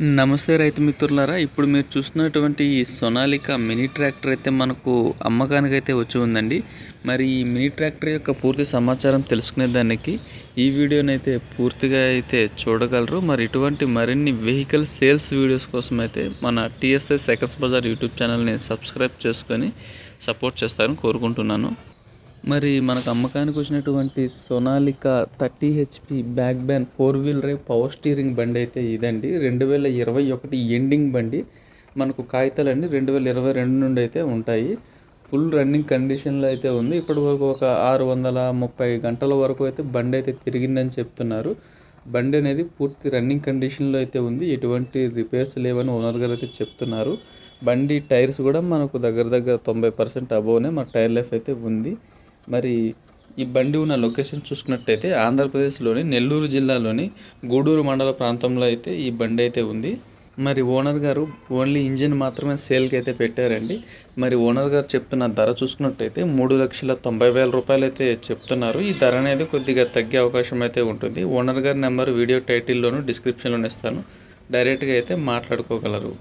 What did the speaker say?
నమస్తే రైతు మిత్రులారా ఇప్పుడు మీరు చూస్తున్నటువంటి ఈ సొనాలిక మినీ ట్రాక్టర్ అయితే మనకు అమ్మకానికి అయితే వచ్చి ఉందండి. మరి ఈ మినీ ట్రాక్టర్ యొక్క పూర్తి సమాచారం తెలుసుకునే దానికి ఈ వీడియోని అయితే పూర్తిగా అయితే చూడగలరు. మరి ఇటువంటి మరిన్ని వెహికల్ సేల్స్ వీడియోస్ కోసం అయితే మన టీఎస్ఎస్ సెకండ్స్ బజార్ యూట్యూబ్ ఛానల్ని సబ్స్క్రైబ్ చేసుకొని సపోర్ట్ చేస్తారని కోరుకుంటున్నాను. మరి మనకు అమ్మకానికి వచ్చినటువంటి Sonalika thirty HP back ban four wheel drive power steering బండి అయితే ఇదండి. రెండు వేల ఇరవై ఒకటి ఎండింగ్ బండి. మనకు కాగితాలన్నీ రెండు వేల ఇరవై రెండు నుండి అయితే ఉంటాయి. ఫుల్ రన్నింగ్ కండిషన్లో అయితే ఉంది. ఇప్పటి వరకు ఒక ఆరు వందల ముప్పై గంటల వరకు అయితే బండి అయితే తిరిగిందని చెప్తున్నారు. బండి అనేది పూర్తి రన్నింగ్ కండిషన్లో అయితే ఉంది. ఎటువంటి రిపేర్స్ లేవని ఓనర్ గారు అయితే చెప్తున్నారు. బండి టైర్స్ కూడా మనకు దగ్గర దగ్గర తొంభై పర్సెంట్ అబోవ్నే మన టైర్ లైఫ్ అయితే ఉంది. మరి ఈ బండి ఉన్న లొకేషన్ చూసుకున్నట్టయితే ఆంధ్రప్రదేశ్లోని నెల్లూరు జిల్లాలోని గూడూరు మండల ప్రాంతంలో అయితే ఈ బండి అయితే ఉంది. మరి ఓనర్ గారు ఓన్లీ ఇంజిన్ మాత్రమే సేల్కి అయితే పెట్టారండి. మరి ఓనర్ గారు చెప్తున్న ధర చూసుకున్నట్టయితే మూడు లక్షల తొంభై వేల రూపాయలు అయితే చెప్తున్నారు. ఈ ధర అనేది కొద్దిగా తగ్గే అవకాశం అయితే ఉంటుంది. ఓనర్ గారి నెంబర్ వీడియో టైటిల్లోను డిస్క్రిప్షన్లోనే ఇస్తాను. డైరెక్ట్గా అయితే మాట్లాడుకోగలరు.